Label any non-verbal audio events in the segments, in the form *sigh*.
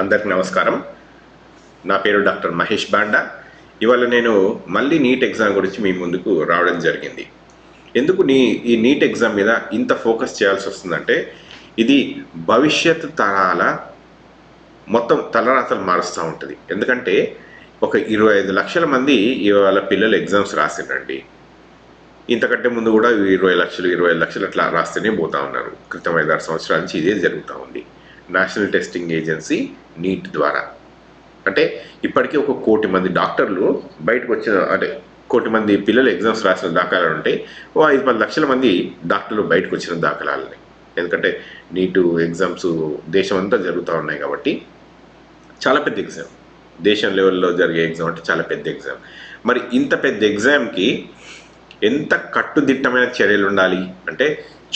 అందరికి నమస్కారం. నా పేరు డాక్టర్ మహేష్ బాండా. ఇవాళ నేను మళ్ళీ నీట్ ఎగ్జామ్ గురించి మీ ముందుకు రావడం జరిగింది. ఎందుకు నీ ఈ నీట్ ఎగ్జామ్ మీద ఇంత ఫోకస్ చేయాల్సి వస్తుందంటే ఇది భవిష్యత్ తరాల మొత్తం తలరాతలు మారుస్తూ ఉంటుంది. ఎందుకంటే ఒక ఇరవై ఐదు లక్షల మంది ఇవాళ పిల్లలు ఎగ్జామ్స్ రాసిండ్రండి ఇంతకంటే ముందు కూడా ఇరవై లక్షలు ఇరవై లక్షలు అట్లా రాస్తేనే పోతా ఉన్నారు. క్రితం ఐదారు సంవత్సరాల నుంచి ఇదే జరుగుతూ ఉంది. నేషనల్ టెస్టింగ్ ఏజెన్సీ నీట్ ద్వారా అంటే ఇప్పటికీ ఒక కోటి మంది డాక్టర్లు బయటకు వచ్చిన అంటే కోటి మంది పిల్లలు ఎగ్జామ్స్ రాసిన దాఖలాలు ఉంటాయి ఓ ఐదు పది లక్షల మంది డాక్టర్లు బయటకు వచ్చిన దాఖలాలని ఎందుకంటే నీటు ఎగ్జామ్స్ దేశం అంతా జరుగుతూ ఉన్నాయి కాబట్టి చాలా పెద్ద ఎగ్జామ్ దేశం లెవెల్లో జరిగే ఎగ్జామ్ అంటే చాలా పెద్ద ఎగ్జామ్ మరి ఇంత పెద్ద ఎగ్జామ్కి ఎంత కట్టుదిట్టమైన చర్యలు ఉండాలి అంటే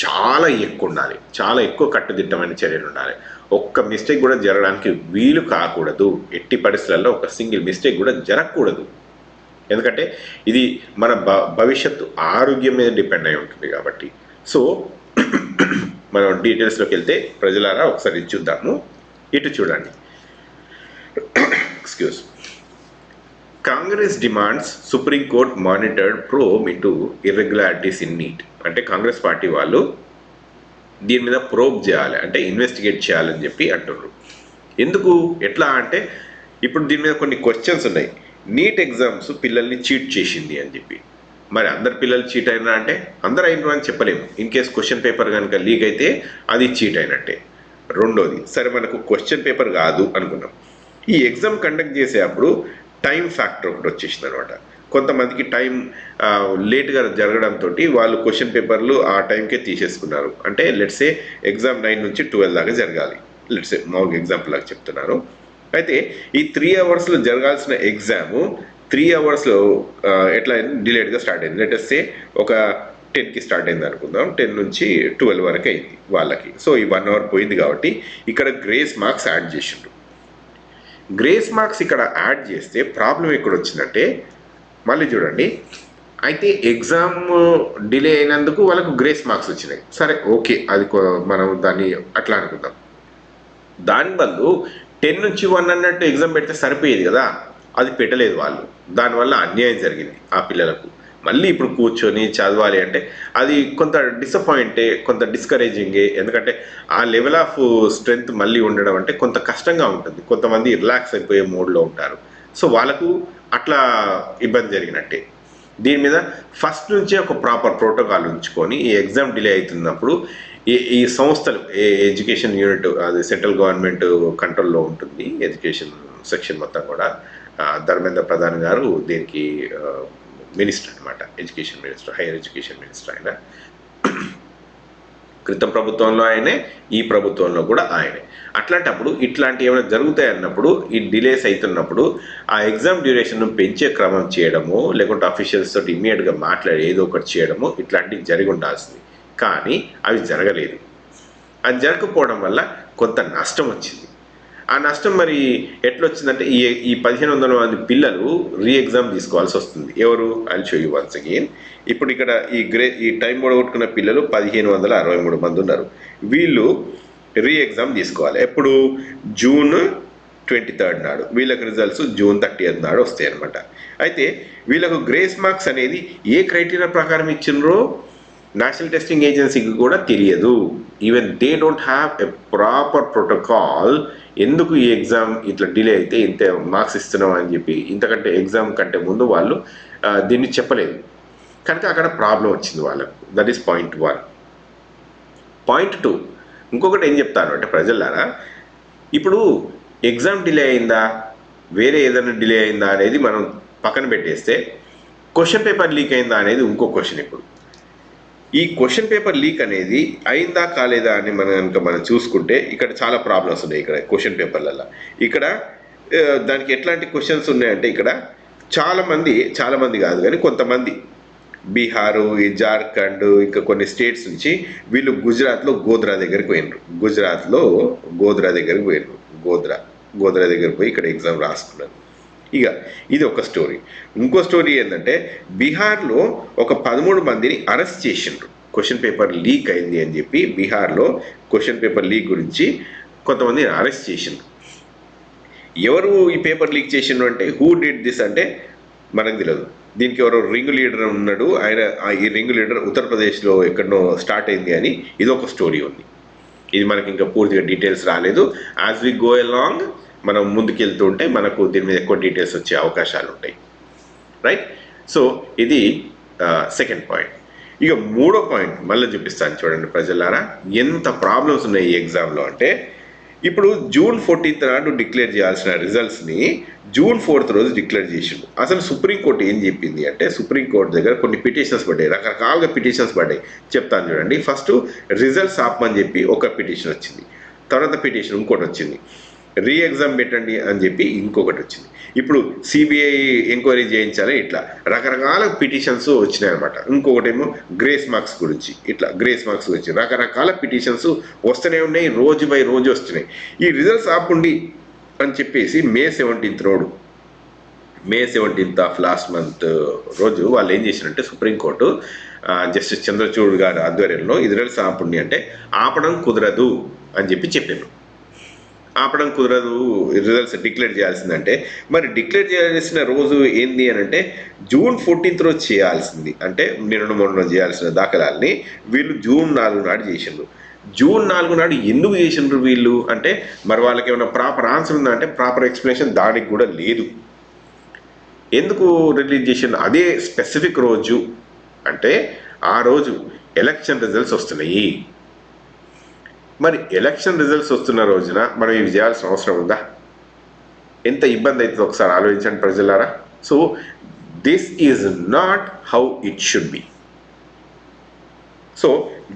చాలా ఎక్కువ ఉండాలి చాలా ఎక్కువ కట్టుదిట్టమైన చర్యలు ఉండాలి ఒక్క మిస్టేక్ కూడా జరగడానికి వీలు కాకూడదు. ఎట్టి పరిస్థితులలో ఒక సింగిల్ మిస్టేక్ కూడా జరగకూడదు. ఎందుకంటే ఇది మన భ భవిష్యత్తు ఆరోగ్యం మీద డిపెండ్ అయి ఉంటుంది కాబట్టి. సో *clears throat* మనం డీటెయిల్స్లోకి వెళ్తే ప్రజలారా ఒకసారి చూద్దాము. ఇటు చూడండి. *clears throat* Excuse. Congress demands Supreme Court monitored probe into irregularities in NEET అంటే కాంగ్రెస్ పార్టీ వాళ్ళు దీని మీద ప్రోబ్ చేయాలి అంటే ఇన్వెస్టిగేట్ చేయాలని చెప్పి అంటున్నారు ఎందుకు? ఎట్లా అంటే ఇప్పుడు దీని మీద కొన్ని క్వశ్చన్స్ ఉన్నాయి. నీట్ ఎగ్జామ్స్ పిల్లల్ని చీట్ చేసింది అని చెప్పి. మరి అందరు పిల్లలు చీట్ అయినా అంటే? అందరు అయినరు అని చెప్పలేము. ఇన్ కేస్ క్వశ్చన్ పేపర్ కనుక లీక్ అయితే అది చీట్ అయినట్టే. రెండోది సరే మనకు క్వశ్చన్ పేపర్ కాదు అనుకున్నాం. ఈ ఎగ్జామ్ కండక్ట్ చేసేటప్పుడు టైం ఫ్యాక్టర్ ఒకటి వచ్చేసింది అనమాట. కొంతమందికి టైం లేట్గా జరగడంతో వాళ్ళు క్వశ్చన్ పేపర్లు ఆ టైంకే తీసేసుకున్నారు. అంటే లెట్సే ఎగ్జామ్ నైన్ నుంచి ట్వెల్వ్ దాకా జరగాలి. లెట్సే మామూలుగా ఎగ్జాంపుల్ లాగా చెప్తున్నారు. అయితే ఈ త్రీ అవర్స్లో జరగాల్సిన ఎగ్జాము త్రీ అవర్స్లో ఎట్లా డిలేట్గా స్టార్ట్ అయింది. లెటెస్టే ఒక టెన్కి స్టార్ట్ అయింది అనుకుందాం. టెన్ నుంచి ట్వెల్వ్ వరకు అయింది వాళ్ళకి. సో ఈ వన్ అవర్ పోయింది కాబట్టి ఇక్కడ గ్రేస్ మార్క్స్ యాడ్ చేసిండ్రు. గ్రేస్ మార్క్స్ ఇక్కడ యాడ్ చేస్తే ప్రాబ్లం ఎక్కడ వచ్చిందంటే మళ్ళీ చూడండి. అయితే ఎగ్జామ్ డిలే అయినందుకు వాళ్ళకు గ్రేస్ మార్క్స్ వచ్చినాయి. సరే ఓకే అది మనం దాన్ని అట్లా అనుకుందాం. దాని బదులు టెన్ నుంచి వన్ అన్నట్టు ఎగ్జామ్ పెడితే సరిపోయేది కదా? అది పెట్టలేదు వాళ్ళు. దానివల్ల అన్యాయం జరిగింది ఆ పిల్లలకు. మళ్ళీ ఇప్పుడు కూర్చొని చదవాలి అంటే అది కొంత డిసప్పాయింటే కొంత డిస్కరేజింగే ఎందుకంటే ఆ లెవెల్ ఆఫ్ స్ట్రెంగ్త్ మళ్ళీ ఉండడం అంటే కొంత కష్టంగా ఉంటుంది. కొంతమంది రిలాక్స్ అయిపోయే మూడ్లో ఉంటారు. సో వాళ్ళకు అట్లా ఇబ్బంది జరిగినట్టే. దీని మీద ఫస్ట్ నుంచే ఒక ప్రాపర్ ప్రోటోకాల్ ఉంచుకొని ఈ ఎగ్జామ్ డిలే అవుతున్నప్పుడు ఈ ఈ సంస్థలు ఏ ఎడ్యుకేషన్ యూనిట్ అది సెంట్రల్ గవర్నమెంట్ కంట్రోల్లో ఉంటుంది. ఎడ్యుకేషన్ సెక్షన్ మొత్తం కూడా. ధర్మేంద్ర ప్రధాన్ గారు దీనికి మినిస్టర్ అనమాట education minister higher education minister ఆయన. క్రితం ప్రభుత్వంలో ఆయనే ఈ ప్రభుత్వంలో కూడా ఆయనే. అట్లాంటప్పుడు ఇట్లాంటి ఏమైనా జరుగుతాయి అన్నప్పుడు ఈ డిలేస్ అవుతున్నప్పుడు ఆ ఎగ్జామ్ డ్యూరేషన్ను పెంచే క్రమం చేయడము లేకుంటే అఫీషియల్స్ తోటి ఇమ్మీడియట్గా మాట్లాడి ఏదో ఒకటి చేయడము ఇట్లాంటివి జరిగి ఉండాల్సింది. కానీ అవి జరగలేదు. అది జరగకపోవడం వల్ల కొంత నష్టం వచ్చింది. ఆ నష్టం మరి ఎట్లొచ్చిందంటే ఈ ఈ పదిహేను వందల మంది పిల్లలు రీ ఎగ్జామ్ తీసుకోవాల్సి వస్తుంది ఎవరు? అని షో యూ వన్స్ అగైన్ ఇప్పుడు ఇక్కడ ఈ గ్రే ఈ టైం పొడగొట్టుకున్న పిల్లలు పదిహేను వందల అరవై మూడు మంది ఉన్నారు. వీళ్ళు రీ ఎగ్జామ్ తీసుకోవాలి. ఎప్పుడు? జూన్ ట్వంటీ థర్డ్ నాడు. వీళ్ళకి రిజల్ట్స్ జూన్ థర్టీ నాడు వస్తాయి అనమాట అయితే వీళ్ళకు గ్రేస్ మార్క్స్ అనేది ఏ క్రైటీరియా ప్రకారం ఇచ్చినరో నేషనల్ టెస్టింగ్ ఏజెన్సీకి కూడా తెలియదు. Even they don't have a proper protocol ఎందుకు ఈ ఎగ్జామ్ ఇట్లా డిలే అయితే ఇంత మార్క్స్ ఇస్తున్నాం అని చెప్పి ఇంతకంటే ఎగ్జామ్ కంటే ముందు వాళ్ళు దీన్ని చెప్పలేదు. కనుక అక్కడ ప్రాబ్లం వచ్చింది వాళ్ళకు. That is point one point two ఇంకొకటి ఏం చెప్తాను అంటే ప్రజలారా ఇప్పుడు ఎగ్జామ్ డిలే అయిందా? వేరే ఏదైనా డిలే అయిందా అనేది మనం పక్కన పెట్టేస్తే క్వశ్చన్ పేపర్ లీక్ అయిందా అనేది ఇంకో క్వశ్చన్ ఇప్పుడు. ఈ క్వశ్చన్ పేపర్ లీక్ అనేది అయిందా కాలేదా అని మనం కనుక మనం చూసుకుంటే ఇక్కడ చాలా ప్రాబ్లమ్స్ ఉన్నాయి ఇక్కడ క్వశ్చన్ పేపర్లలో ఇక్కడ దానికి ఎట్లాంటి క్వశ్చన్స్ ఉన్నాయంటే ఇక్కడ చాలామంది చాలామంది కాదు కానీ కొంతమంది. బీహారు ఈ జార్ఖండ్ ఇంకా కొన్ని స్టేట్స్ నుంచి వీళ్ళు గుజరాత్లో గోద్రా దగ్గరికి పోయినరు. గుజరాత్లో గోద్రా దగ్గరికి పోయినరు. గోద్రా గోద్రా దగ్గరికి పోయి ఇక్కడ ఎగ్జామ్ రాసుకున్నారు. ఇక ఇది ఒక స్టోరీ ఇంకో స్టోరీ ఏంటంటే బీహార్లో ఒక పదమూడు మందిని అరెస్ట్ చేసిండ్రు. క్వశ్చన్ పేపర్ లీక్ అయింది అని చెప్పి బీహార్లో క్వశ్చన్ పేపర్ లీక్ గురించి కొంతమందిని అరెస్ట్ చేసిండ్రు. ఎవరు ఈ పేపర్ లీక్ చేసిండ్రు అంటే హూ డిడ్ దిస్ అంటే మనకు తెలియదు దీనికి ఎవరో రింగ్ లీడర్ ఉన్నాడు. ఆయన ఈ రింగ్ లీడర్ ఉత్తరప్రదేశ్లో ఎక్కడనో స్టార్ట్ అయింది అని ఇది ఒక స్టోరీ ఉంది. ఇది మనకి ఇంకా పూర్తిగా డీటెయిల్స్ రాలేదు. యాజ్ వి గో ఎలాంగ్ మనం ముందుకెళ్తూ ఉంటే మనకు దీని మీద ఎక్కువ డీటెయిల్స్ వచ్చే అవకాశాలు ఉంటాయి రైట్ సో ఇది సెకండ్ పాయింట్ ఇక మూడో పాయింట్ మళ్ళీ చూపిస్తాను చూడండి ప్రజలారా. ఎంత ప్రాబ్లమ్స్ ఉన్నాయి ఈ ఎగ్జామ్లో అంటే ఇప్పుడు జూన్ ఫోర్టీన్త్ నాడు డిక్లేర్ చేయాల్సిన రిజల్ట్స్ని జూన్ ఫోర్త్ రోజు డిక్లేర్ చేసిండు. అసలు సుప్రీంకోర్టు ఏం చెప్పింది అంటే సుప్రీంకోర్టు దగ్గర కొన్ని పిటిషన్స్ పడ్డాయి. రకరకాలుగా పిటిషన్స్ పడ్డాయి. చెప్తాను చూడండి. ఫస్ట్ రిజల్ట్స్ ఆపమని చెప్పి ఒక పిటిషన్ వచ్చింది. తర్వాత పిటిషన్ ఇంకోటి వచ్చింది. రీ ఎగ్జామ్ పెట్టండి అని చెప్పి ఇంకొకటి వచ్చింది. ఇప్పుడు సిబిఐ ఎంక్వైరీ చేయించాలి ఇట్లా రకరకాల పిటిషన్స్ వచ్చినాయి అనమాట ఇంకొకటేమో గ్రేస్ మార్క్స్ గురించి ఇట్లా గ్రేస్ మార్క్స్ గురించి రకరకాల పిటిషన్స్ వస్తూనే ఉన్నాయి రోజు బై రోజు వస్తున్నాయి. ఈ రిజల్ట్స్ ఆపుండి అని చెప్పేసి May seventeenth road May seventeenth of last month రోజు వాళ్ళు ఏం చేశారంటే సుప్రీంకోర్టు జస్టిస్ చంద్రచూడ్ గారి ఆధ్వర్యంలో ఇది రిజల్ట్స్ ఆపండి అంటే ఆపడం కుదరదు అని చెప్పి చెప్పారు. ఆపడం కుదరదు. రిజల్ట్స్ డిక్లేర్ చేయాల్సిందంటే. మరి డిక్లేర్ చేయాల్సిన రోజు ఏంది అని అంటే జూన్ ఫోర్టీన్త్ రోజు చేయాల్సింది. అంటే నిన్న మొన్న చేయాల్సిన దాఖలాల్ని వీళ్ళు జూన్ నాలుగు నాడు చేసిండ్రు. జూన్ నాలుగు నాడు ఎందుకు చేసిండ్రు వీళ్ళు? అంటే మరి వాళ్ళకి ఏమైనా ప్రాపర్ ఆన్సర్ ఉందా అంటే ప్రాపర్ ఎక్స్ప్లెనేషన్ దానికి కూడా లేదు. ఎందుకు రిలీజ్ చేసిండ్రు? అదే స్పెసిఫిక్ రోజు. అంటే ఆ రోజు ఎలక్షన్ రిజల్ట్స్ వస్తున్నాయి. మరి ఎలక్షన్ రిజల్ట్స్ వస్తున్న రోజున మనం ఇవి చేయాల్సిన అవసరం ఉందా? ఎంత ఇబ్బంది అవుతుంది ఒకసారి ఆలోచించండి ప్రజలారా. So this is not how it should be so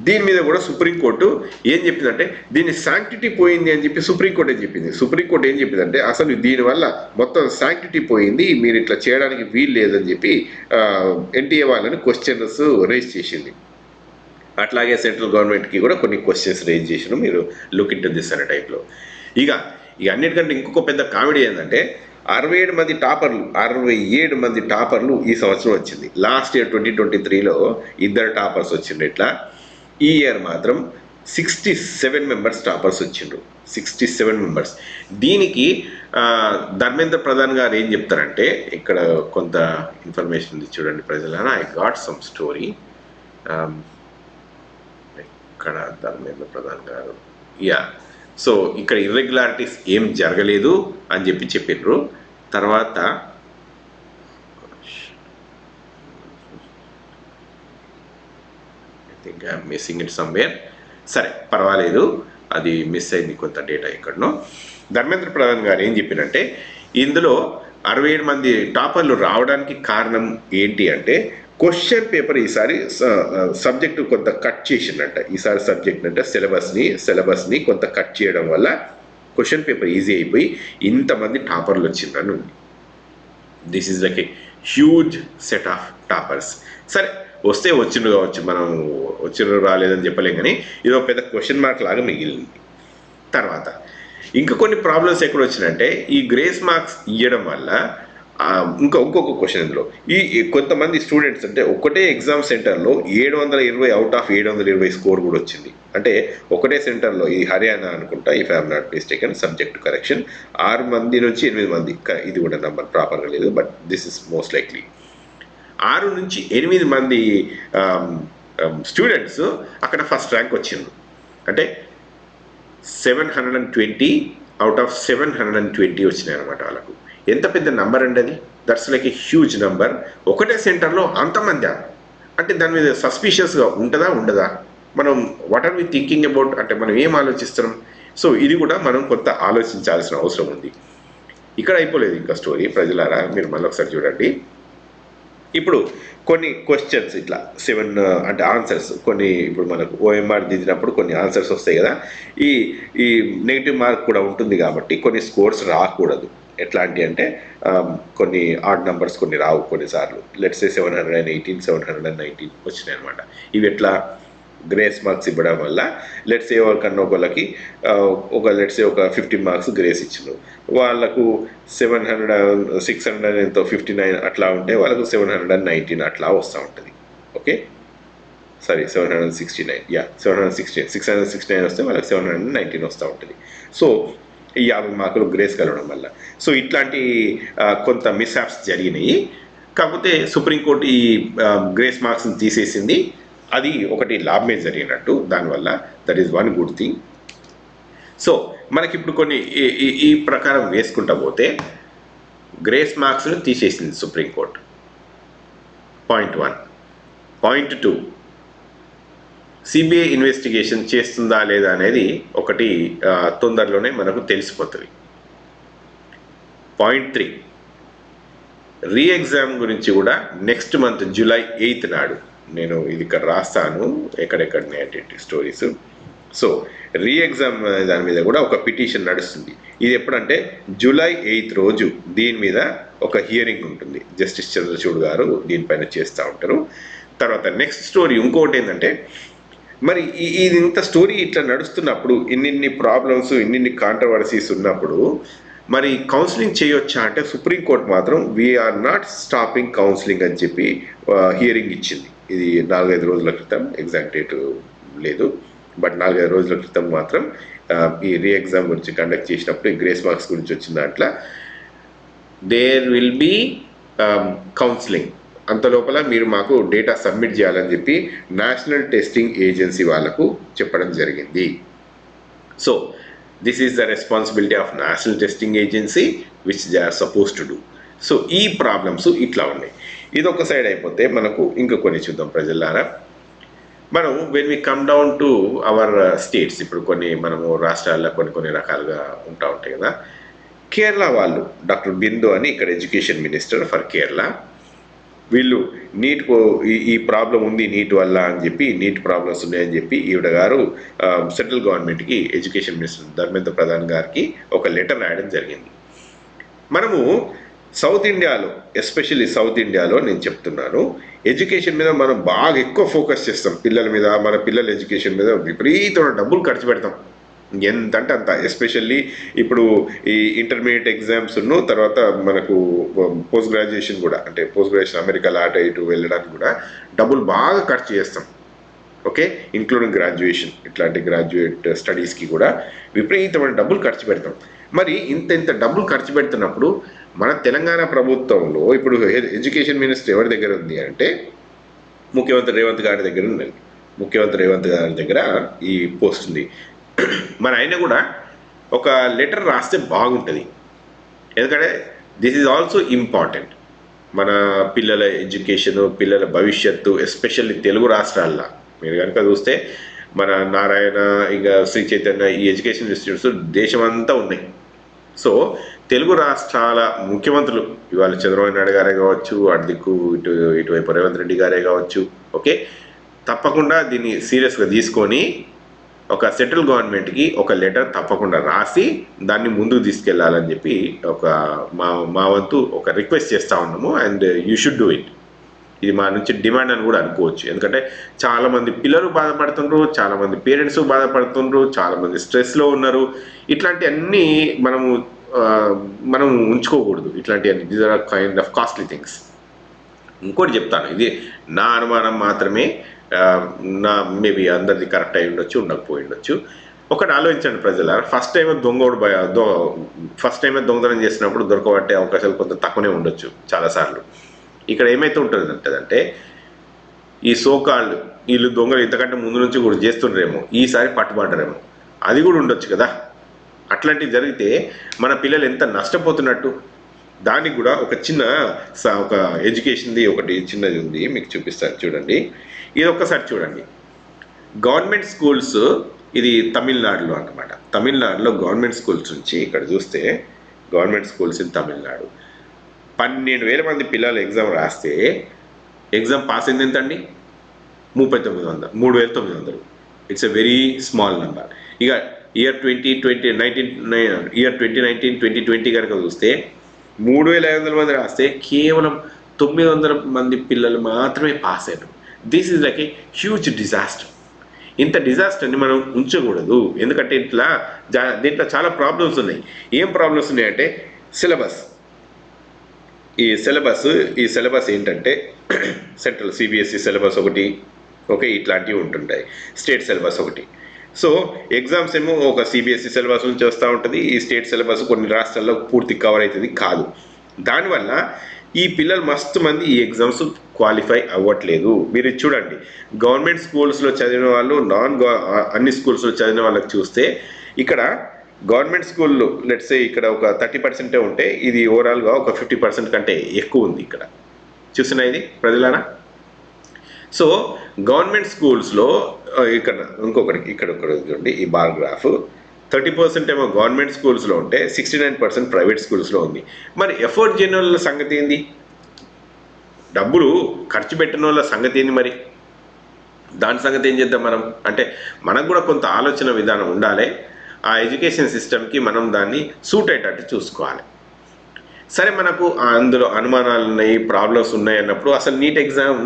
దీని మీద కూడా సుప్రీంకోర్టు ఏం చెప్పిందంటే దీని శాంక్టిటీ పోయింది అని చెప్పి సుప్రీంకోర్టు ఏం చెప్పింది. సుప్రీంకోర్టు ఏం చెప్పిందంటే అసలు దీనివల్ల మొత్తం శాంక్టిటీ పోయింది మీరు ఇట్లా చేయడానికి వీలు లేదని చెప్పి ఎన్టీఏ వాళ్ళని క్వశ్చన్స్ రేజ్ చేసింది. అట్లాగే సెంట్రల్ గవర్నమెంట్కి కూడా కొన్ని క్వశ్చన్స్ రేజ్ చేసిన. మీరు లుక్ ఇన్ టు దిస్ అనే టైప్లో ఇక ఇక అన్నిటికంటే ఇంకొక పెద్ద కామెడీ ఏంటంటే అరవై ఏడు మంది టాపర్లు అరవై ఏడు మంది టాపర్లు ఈ సంవత్సరం వచ్చింది. లాస్ట్ ఇయర్ ట్వంటీ ట్వంటీ త్రీలో ఇద్దరు టాపర్స్ వచ్చిండ్రు ఇట్లా ఈ ఇయర్ మాత్రం సిక్స్టీ సెవెన్ మెంబర్స్ టాపర్స్ వచ్చిండ్రు. సిక్స్టీ సెవెన్ మెంబర్స్ దీనికి ధర్మేంద్ర ప్రధాన్ గారు ఏం చెప్తారంటే ఇక్కడ కొంత ఇన్ఫర్మేషన్ ఉంది చూడండి ప్రజలారా ఐ గాట్ సమ్ స్టోరీ అక్కడ ధర్మేంద్ర ప్రధాన్ గారు. యా. సో ఇక్కడ ఇర్రెగ్యులారిటీస్ ఏం జరగలేదు అని చెప్పి చెప్పిండ్రు తర్వాత I think I'm missing it somewhere సరే పర్వాలేదు. అది మిస్ అయింది కొంత డేటా ఎక్కడనో. ధర్మేంద్ర ప్రధాన్ గారు ఏం చెప్పినంటే ఇందులో అరవై ఏడు మంది టాపర్లు రావడానికి కారణం ఏంటి అంటే క్వశ్చన్ పేపర్ ఈసారి సబ్జెక్ట్ కొంత కట్ చేసిందంట. ఈసారి సబ్జెక్ట్ అంటే సిలబస్ని సిలబస్ని కొంత కట్ చేయడం వల్ల క్వశ్చన్ పేపర్ ఈజీ అయిపోయి ఇంతమంది టాపర్లు వచ్చిందని ఉంది. This is like a huge set of toppers సరే వస్తే వచ్చిండు కావచ్చు మనం వచ్చిండ్రు రాలేదని చెప్పలేం కానీ ఇది ఒక పెద్ద క్వశ్చన్ మార్క్ లాగా మిగిలింది. తర్వాత ఇంకా కొన్ని ప్రాబ్లమ్స్ ఎక్కడ వచ్చినాయంటే ఈ గ్రేస్ మార్క్స్ ఇవ్వడం వల్ల ఇంకా ఇంకొక క్వశ్చన్ ఇందులో. ఈ కొంతమంది స్టూడెంట్స్ అంటే ఒకటే ఎగ్జామ్ సెంటర్లో ఏడు వందల ఇరవై అవుట్ ఆఫ్ ఏడు వందల ఇరవై స్కోర్ కూడా వచ్చింది. అంటే ఒకటే సెంటర్లో ఈ హర్యానా అనుకుంటా ఈ I'm not mistake subject correction ఆరు మంది నుంచి ఎనిమిది మంది ఇది కూడా నెంబర్ ప్రాపర్గా లేదు but this is most likely ఆరు నుంచి ఎనిమిది మంది um, um, స్టూడెంట్స్ అక్కడ ఫస్ట్ ర్యాంక్ వచ్చింది అంటే seven hundred and twenty out of seven hundred and twenty వచ్చినాయి అనమాట వాళ్ళకు. ఎంత పెద్ద నంబర్ అండి అది? That's like a huge number ఒకటే సెంటర్లో అంతమంది అంటే దాని మీద సస్పీషియస్గా ఉంటుందా ఉండదా? మనం what are we thinking about అంటే మనం ఏం ఆలోచిస్తున్నాం? సో ఇది కూడా మనం కొంత ఆలోచించాల్సిన అవసరం ఉంది. ఇక్కడ అయిపోలేదు ఇంకా స్టోరీ ప్రజలారా మీరు మళ్ళీ ఒకసారి చూడండి. ఇప్పుడు కొన్ని క్వశ్చన్స్ ఇట్లా సెవెన్ uh, అంటే ఆన్సర్స్ కొన్ని ఇప్పుడు మనకు ఓఎంఆర్ దిద్దినప్పుడు కొన్ని ఆన్సర్స్ వస్తాయి కదా. ఈ ఈ నెగిటివ్ మార్క్ కూడా ఉంటుంది కాబట్టి కొన్ని స్కోర్స్ రాకూడదు. ఎట్లాంటి అంటే కొన్ని ఆడ్ నెంబర్స్ కొన్ని రావు కొన్నిసార్లు. Let's seven hundred and eighteen seven hundred and nineteen వచ్చినాయి అనమాట ఇవి ఎట్లా? గ్రేస్ మార్క్స్ ఇవ్వడం వల్ల లెట్స్ ఏ వాళ్ళకన్నా ఒకళ్ళకి ఒక లెట్స్ ఒక ఫిఫ్టీ మార్క్స్ గ్రేస్ ఇచ్చినారు వాళ్ళకు సెవెన్ హండ్రెడ్ సిక్స్ హండ్రెడ్ ఎంతో ఫిఫ్టీ నైన్ అట్లా ఉంటే వాళ్ళకు సెవెన్ హండ్రెడ్ అండ్ నైన్టీన్ అట్లా వస్తూ ఉంటుంది. Okay sorry seven hundred sixty nine ya seven hundred sixty six hundred sixty nine వస్తే వాళ్ళకి సెవెన్ హండ్రెడ్ నైన్టీన్ వస్తూ ఉంటుంది. సో ఈ యాభై మార్కులు గ్రేస్ కలవడం వల్ల. సో ఇట్లాంటి కొంత మిస్హాప్స్ జరిగినాయి. కాకపోతే సుప్రీంకోర్టు ఈ గ్రేస్ మార్క్స్ని తీసేసింది. అది ఒకటి లాభమే జరిగినట్టు. దానివల్ల that is one good thing so మనకి ఇప్పుడు కొన్ని ఈ- ఈ- ఈ ప్రకారం వేసుకుంటా పోతే గ్రేస్ మార్క్స్ను తీసేసింది supreme court. Point one. Point two. CBI investigation చేస్తుందా లేదా అనేది ఒకటి తొందరలోనే మనకు తెలిసిపోతుంది. పాయింట్ త్రీ రీ ఎగ్జామ్ గురించి కూడా నెక్స్ట్ మంత్ జూలై ఎయిత్ నాడు నేను ఇది ఇక్కడ రాస్తాను ఎక్కడెక్కడ నేటి స్టోరీస్ సో రీ ఎగ్జామ్ దాని మీద కూడా ఒక పిటిషన్ నడుస్తుంది. ఇది ఎప్పుడంటే జూలై ఎయిత్ రోజు దీని మీద ఒక హియరింగ్ ఉంటుంది. జస్టిస్ చంద్రచూడ్ గారు దీనిపైన చేస్తూ ఉంటారు. తర్వాత నెక్స్ట్ స్టోరీ ఇంకోటి ఏంటంటే మరి ఈ ఇది ఇంత స్టోరీ ఇట్లా నడుస్తున్నప్పుడు ఇన్నిన్ని ప్రాబ్లమ్స్ ఇన్నిన్ని కాంట్రవర్సీస్ ఉన్నప్పుడు మరి కౌన్సిలింగ్ చేయొచ్చా అంటే సుప్రీంకోర్టు మాత్రం వీఆర్ నాట్ స్టాపింగ్ కౌన్సిలింగ్ అని చెప్పి హియరింగ్ ఇచ్చింది. ఇది నాలుగైదు రోజుల క్రితం ఎగ్జాక్ట్ డేట్ లేదు. బట్ నాలుగైదు రోజుల క్రితం మాత్రం ఈ రీ ఎగ్జామ్ గురించి కండక్ట్ చేసినప్పుడు ఈ గ్రేస్ మార్క్స్ గురించి వచ్చిన దాంట్లో దేర్ విల్ బీ కౌన్సిలింగ్ అంత లోపల మీరు మాకు డేటా సబ్మిట్ చేయాలని చెప్పి నేషనల్ టెస్టింగ్ ఏజెన్సీ వాళ్ళకు చెప్పడం జరిగింది. So this is the responsibility of national testing agency which they are suppose to do so ఈ ప్రాబ్లమ్స్ ఇట్లా ఉన్నాయి. ఇది ఒక సైడ్ అయిపోతే మనకు ఇంకా కొన్ని చూద్దాం ప్రజలారా. మనం when we come down to our states ఇప్పుడు కొన్ని మనము రాష్ట్రాల్లో కొన్ని కొన్ని రకాలుగా ఉంటా ఉంటాయి కదా. కేరళ వాళ్ళు డాక్టర్ బిందు అని ఇక్కడ ఎడ్యుకేషన్ మినిస్టర్ ఫర్ కేరళ. వీళ్ళు నీట్ ఈ ప్రాబ్లం ఉంది నీట్ వల్ల అని చెప్పి నీట్ ప్రాబ్లమ్స్ ఉన్నాయని చెప్పి ఈవిడ గారు సెంట్రల్ గవర్నమెంట్కి ఎడ్యుకేషన్ మినిస్టర్ ధర్మేంద్ర ప్రధాన్ గారికి ఒక లెటర్ రాయడం జరిగింది. మనము సౌత్ ఇండియాలో ఎస్పెషల్లీ సౌత్ ఇండియాలో నేను చెప్తున్నాను ఎడ్యుకేషన్ మీద మనం బాగా ఎక్కువ ఫోకస్ చేస్తాం. పిల్లల మీద మన పిల్లల ఎడ్యుకేషన్ మీద విపరీతమైన డబ్బులు ఖర్చు పెడతాం. ఎంత అంటే అంత ఎస్పెషల్లీ ఇప్పుడు ఈ ఇంటర్మీడియట్ ఎగ్జామ్స్ తర్వాత మనకు పోస్ట్ గ్రాడ్యుయేషన్ కూడా అంటే పోస్ట్ గ్రాడ్యుయేషన్ అమెరికాలో అటు ఇటు వెళ్ళడానికి కూడా డబ్బులు బాగా ఖర్చు చేస్తాం. ఓకే? ఇంక్లూడింగ్ గ్రాడ్యుయేషన్ ఇట్లాంటి గ్రాడ్యుయేట్ స్టడీస్కి కూడా విపరీతమైన డబ్బులు ఖర్చు పెడతాం. మరి ఇంత ఇంత డబ్బులు ఖర్చు పెడుతున్నప్పుడు మన తెలంగాణ ప్రభుత్వంలో ఇప్పుడు ఎడ్యుకేషన్ మినిస్టర్ ఎవరి దగ్గర ఉంది అంటే ముఖ్యమంత్రి రేవంత్ గారి దగ్గర ఉన్నది ముఖ్యమంత్రి రేవంత్ గారి దగ్గర ఈ పోస్ట్ ఉంది. మరి ఆయన కూడా ఒక లెటర్ రాస్తే బాగుంటుంది. ఎందుకంటే దిస్ ఈజ్ ఆల్సో ఇంపార్టెంట్. మన పిల్లల ఎడ్యుకేషన్ పిల్లల భవిష్యత్తు ఎస్పెషల్లీ తెలుగు రాష్ట్రాల్లో. మీరు కనుక చూస్తే మన నారాయణ ఇంకా శ్రీ చైతన్య ఈ ఎడ్యుకేషన్ ఇన్స్టిట్యూట్స్ దేశమంతా ఉన్నాయి. సో తెలుగు రాష్ట్రాల ముఖ్యమంత్రులు ఇవాళ చంద్రబాబు నాయుడు గారే కావచ్చు అటు ఇటు ఇటువైపు రేవంత్ రెడ్డి గారే కావచ్చు ఓకే? తప్పకుండా దీన్ని సీరియస్గా తీసుకొని ఒక సెంట్రల్ గవర్నమెంట్కి ఒక లెటర్ తప్పకుండా రాసి దాన్ని ముందుకు తీసుకెళ్ళాలని చెప్పి ఒక మా మా వంతు ఒక రిక్వెస్ట్ చేస్తూ ఉన్నాము. And you should do it. ఇది మా నుంచి డిమాండ్ అని కూడా అనుకోవచ్చు. ఎందుకంటే చాలామంది పిల్లలు బాధపడుతుండ్రు చాలామంది పేరెంట్స్ బాధపడుతుండ్రు చాలామంది స్ట్రెస్లో ఉన్నారు. ఇట్లాంటి అన్నీ మనము మనం ఉంచుకోకూడదు. ఇట్లాంటి these are kind of costly things ఇంకోటి చెప్తాను. ఇది నా అనుమానం మాత్రమే. నా మేబీ అందరిది కరెక్ట్ అయి ఉండొచ్చు ఉండకపోయి ఉండొచ్చు. ఒకటి ఆలోచించండి ప్రజల ఫస్ట్ టైం దొంగోడు భయ దొ ఫస్ట్ టైం దొంగతనం చేసినప్పుడు దొరకబట్టే అవకాశాలు కొంత తక్కువనే ఉండొచ్చు చాలాసార్లు. ఇక్కడ ఏమైతే ఉంటుంది ఈ సోకాళ్ళు వీళ్ళు దొంగలు ఇంతకంటే ముందు నుంచి కూడా చేస్తుండ్రేమో ఈసారి పట్టుబడ్డరేమో. అది కూడా ఉండొచ్చు కదా. అట్లాంటివి జరిగితే మన పిల్లలు ఎంత నష్టపోతున్నట్టు? దానికి కూడా ఒక చిన్న స- ఒక ఎడ్యుకేషన్ది ఒకటి చిన్నది ఉంది మీకు చూపిస్తాను చూడండి. ఇది ఒక్కసారి చూడండి. గవర్నమెంట్ స్కూల్స్ ఇది తమిళనాడులో అన్నమాట. తమిళనాడులో గవర్నమెంట్ స్కూల్స్ నుంచి ఇక్కడ చూస్తే గవర్నమెంట్ స్కూల్స్ ఇన్ తమిళనాడు. పన్నెండు వేల మంది పిల్లలు ఎగ్జామ్ రాస్తే ఎగ్జామ్ పాస్ అయింది ఎంత అండి ముప్పై తొమ్మిది వందలు మూడు వేల తొమ్మిది వందలు. It's a very small number ఇక year twenty twenty nineteen year twenty nineteen twenty twenty కనుక చూస్తే మూడు వేల ఐదు వందల మంది రాస్తే కేవలం తొమ్మిది వందల మంది పిల్లలు మాత్రమే పాస్ అయ్యారు this is like a huge disaster ఇంత డిజాస్టర్ని మనం ఉంచకూడదు. ఎందుకంటే ఇట్లా జా- దీంట్లో చాలా ప్రాబ్లమ్స్ ఉన్నాయి. ఏం ప్రాబ్లమ్స్ ఉన్నాయంటే సిలబస్ ఈ సిలబస్ ఈ సిలబస్ ఏంటంటే సెంట్రల్ సిబిఎస్ఈ సిలబస్ ఒకటి ఓకే ఇట్లాంటివి ఉంటుంటాయి. స్టేట్ సిలబస్ ఒకటి. సో ఎగ్జామ్స్ ఏమో ఒక సిబిఎస్ఈ సిలబస్ నుంచి వస్తూ ఉంటుంది. ఈ స్టేట్ సిలబస్ కొన్ని రాష్ట్రాల్లో పూర్తి కవర్ అవుతుంది కాదు. దానివల్ల ఈ పిల్లలు మస్తు మంది ఈ ఎగ్జామ్స్ క్వాలిఫై అవ్వట్లేదు. మీరు చూడండి. గవర్నమెంట్ స్కూల్స్లో చదివిన వాళ్ళు నాన్ గవ అన్ని స్కూల్స్లో చదివిన వాళ్ళకి చూస్తే ఇక్కడ గవర్నమెంట్ స్కూల్లో లెట్సే ఇక్కడ ఒక థర్టీ పర్సెంటే ఉంటే ఇది ఓవరాల్గా ఒక ఫిఫ్టీ పర్సెంట్ కంటే ఎక్కువ ఉంది ఇక్కడ. చూసినా ఇది? ప్రజలారా? సో గవర్నమెంట్ స్కూల్స్లో ఇక్కడ ఇంకొకటి ఇక్కడ ఒకటి చూడండి ఈ బార్ గ్రాఫ్. థర్టీ పర్సెంట్ ఏమో గవర్నమెంట్ స్కూల్స్లో ఉంటే సిక్స్టీ నైన్ పర్సెంట్ ప్రైవేట్ స్కూల్స్లో ఉంది. మరి ఎఫర్ట్ చేయని వాళ్ళ సంగతి ఏంది? డబ్బులు ఖర్చు పెట్టిన వాళ్ళ సంగతి ఏంది మరి? దాని సంగతి ఏం చేద్దాం మనం? అంటే మనకు కూడా కొంత ఆలోచన విధానం ఉండాలి. ఆ ఎడ్యుకేషన్ సిస్టమ్కి మనం దాన్ని సూట్ అయ్యేటట్టు చూసుకోవాలి. సరే మనకు అందులో అనుమానాలు ఉన్నాయి ప్రాబ్లమ్స్ ఉన్నాయి అన్నప్పుడు అసలు నీట్ ఎగ్జామ్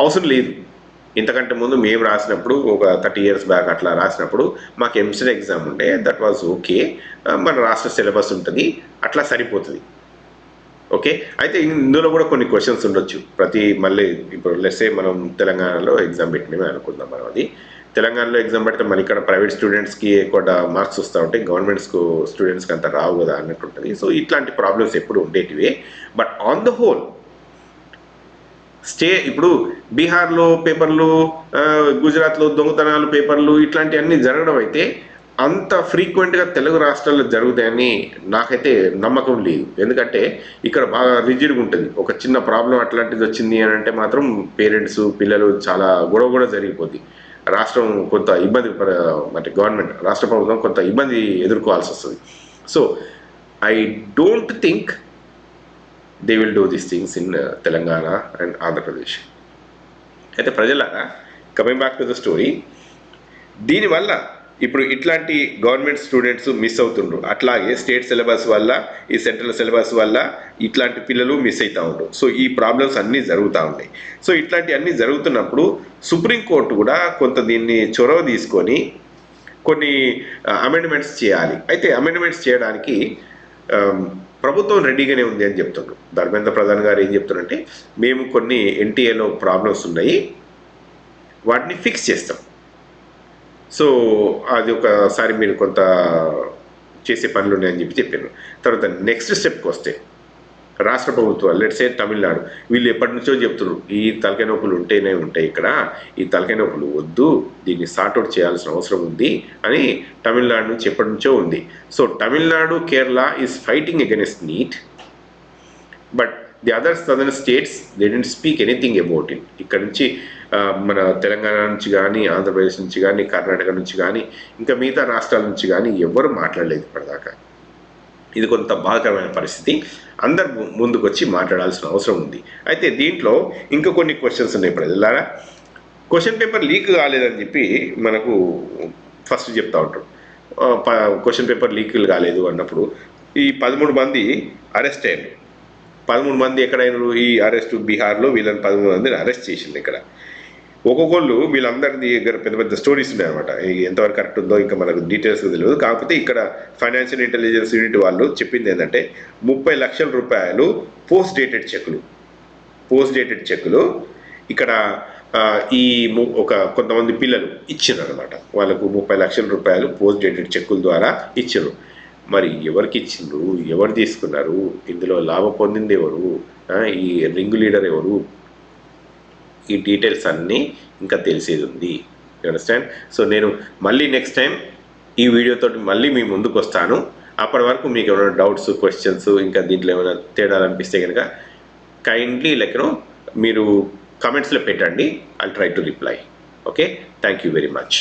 అవసరం లేదు. ఇంతకంటే ముందు మేము రాసినప్పుడు ఒక థర్టీ ఇయర్స్ బ్యాక్ అట్లా రాసినప్పుడు మాకు ఎంసెట్ ఎగ్జామ్ ఉండే దట్ వాజ్ ఓకే మన రాష్ట్ర సిలబస్ ఉంటుంది అట్లా సరిపోతుంది. ఓకే అయితే ఇందులో కూడా కొన్ని క్వశ్చన్స్ ఉండొచ్చు. ప్రతి మళ్ళీ ఇప్పుడు లెస్సే మనం తెలంగాణలో ఎగ్జామ్ పెట్టినవి అనుకుందాం మనం అది. తెలంగాణలో ఎగ్జామ్ పెడితే మన ఇక్కడ ప్రైవేట్ స్టూడెంట్స్కి ఎక్కువ మార్క్స్ వస్తూ ఉంటాయి. గవర్నమెంట్స్కు స్టూడెంట్స్కి అంత రావు కదా అన్నట్టు ఉంటుంది. సో ఇట్లాంటి ప్రాబ్లమ్స్ ఎప్పుడు ఉండేటివి. But on the whole state ఇప్పుడు బీహార్లో పేపర్లు గుజరాత్లో దొంగతనాలు పేపర్లు ఇట్లాంటివన్నీ జరగడం అయితే అంత ఫ్రీక్వెంట్గా తెలుగు రాష్ట్రాల్లో జరుగుతాయని నాకైతే నమ్మకం లేదు. ఎందుకంటే ఇక్కడ బాగా రిజిడ్గా ఉంటుంది. ఒక చిన్న ప్రాబ్లం అట్లాంటిది వచ్చింది అని అంటే మాత్రం పేరెంట్స్ పిల్లలు చాలా గొడవ కూడా జరిగిపోద్ది. రాష్ట్రం కొంత ఇబ్బంది అంటే గవర్నమెంట్ రాష్ట్ర ప్రభుత్వం కొంత ఇబ్బంది ఎదుర్కోవాల్సి వస్తుంది. So I don't think they will do these things in Telangana and Andhra Pradesh అయితే ప్రజల coming back to the story దీనివల్ల ఇప్పుడు ఇట్లాంటి గవర్నమెంట్ స్టూడెంట్స్ మిస్ అవుతుండ్రు. అట్లాగే స్టేట్ సిలబస్ వల్ల ఈ సెంట్రల్ సిలబస్ వల్ల ఇట్లాంటి పిల్లలు మిస్ అవుతూ ఉండరు. సో ఈ ప్రాబ్లమ్స్ అన్నీ జరుగుతూ ఉన్నాయి సో ఇట్లాంటి అన్నీ జరుగుతున్నప్పుడు సుప్రీంకోర్టు కూడా కొంత దీన్ని చొరవ తీసుకొని కొన్ని అమెండ్మెంట్స్ చేయాలి. అయితే అమెండ్మెంట్స్ చేయడానికి ప్రభుత్వం రెడీగానే ఉంది అని చెప్తున్నారు ధర్మేంద్ర ప్రధాన్ గారు ఏం చెప్తున్నారంటే మేము కొన్ని ఎన్టీఏలో ప్రాబ్లమ్స్ ఉన్నాయి వాటిని ఫిక్స్ చేస్తాం. సో అది ఒకసారి మీరు కొంత చేసే పనులు ఉన్నాయని చెప్పి చెప్పారు తర్వాత నెక్స్ట్ స్టెప్కి వస్తే రాష్ట్ర ప్రభుత్వాలు లెట్సే తమిళనాడు వీళ్ళు ఎప్పటి నుంచో చెప్తున్నారు ఈ తలకాయ నొప్పులు ఉంటేనే ఉంటాయి ఇక్కడ ఈ తలకాయ నొప్పులు వద్దు దీన్ని సార్ట్అవుట్ చేయాల్సిన అవసరం ఉంది అని తమిళనాడు నుంచి ఎప్పటి నుంచో ఉంది. So Tamil Nadu Kerala is fighting against NEET but the other southern states they didn't speak anything about it ఇక్కడ నుంచి మన తెలంగాణ నుంచి కానీ ఆంధ్రప్రదేశ్ నుంచి కానీ కర్ణాటక నుంచి కానీ ఇంకా మిగతా రాష్ట్రాల నుంచి కానీ ఎవ్వరు మాట్లాడలేదు ఇప్పటిదాకా. ఇది కొంత బాధకరమైన పరిస్థితి. అందరు ముందుకొచ్చి ముందుకు వచ్చి మాట్లాడాల్సిన అవసరం ఉంది. అయితే దీంట్లో ఇంకా కొన్ని క్వశ్చన్స్ ఉన్నాయి ప్రజలారా క్వశ్చన్ పేపర్ లీక్ కాలేదని చెప్పి మనకు ఫస్ట్ చెప్తా ఉంటారు. క్వశ్చన్ పేపర్ లీకులు కాలేదు అన్నప్పుడు ఈ పదమూడు మంది అరెస్ట్ అయ్యారు. పదమూడు మంది ఎక్కడైనా ఈ అరెస్ట్ బీహార్లో? వీళ్ళని పదమూడు మందిని అరెస్ట్ చేసింది ఇక్కడ. ఒక్కొక్కళ్ళు వీళ్ళందరి దగ్గర పెద్ద పెద్ద స్టోరీస్ ఉన్నాయన్నమాట. ఎంతవరకు కరెక్ట్ ఉందో ఇంకా మనకు డీటెయిల్స్ తెలియదు. కాకపోతే ఇక్కడ ఫైనాన్షియల్ ఇంటెలిజెన్స్ యూనిట్ వాళ్ళు చెప్పింది ఏంటంటే ముప్పై లక్షల రూపాయలు పోస్ట్ డేటెడ్ చెక్కులు. పోస్ట్ డేటెడ్ చెక్కులు ఇక్కడ ఈ ము- ఒక కొంతమంది పిల్లలు ఇచ్చారు అనమాట వాళ్ళకు ముప్పై లక్షల రూపాయలు పోస్ట్ డేటెడ్ చెక్కుల ద్వారా ఇచ్చారు మరి ఎవరికి ఇచ్చిండ్రు ఎవరు తీసుకున్నారు? ఇందులో లాభం పొందింది ఎవరు? ఈ రింగ్ లీడర్ ఎవరు? ఈ డీటెయిల్స్ అన్నీ ఇంకా తెలిసేది ఉంది. అండర్స్టాండ్ సో నేను మళ్ళీ నెక్స్ట్ టైం ఈ వీడియోతో మళ్ళీ మీ ముందుకు వస్తాను. అప్పటి వరకు మీకు ఏమైనా డౌట్స్ క్వశ్చన్స్ ఇంకా దీంట్లో ఏమైనా తేడాలు అనిపిస్తే కనుక కైండ్లీ లెక్కను మీరు కమెంట్స్లో పెట్టండి. I try to reply okay thank you very much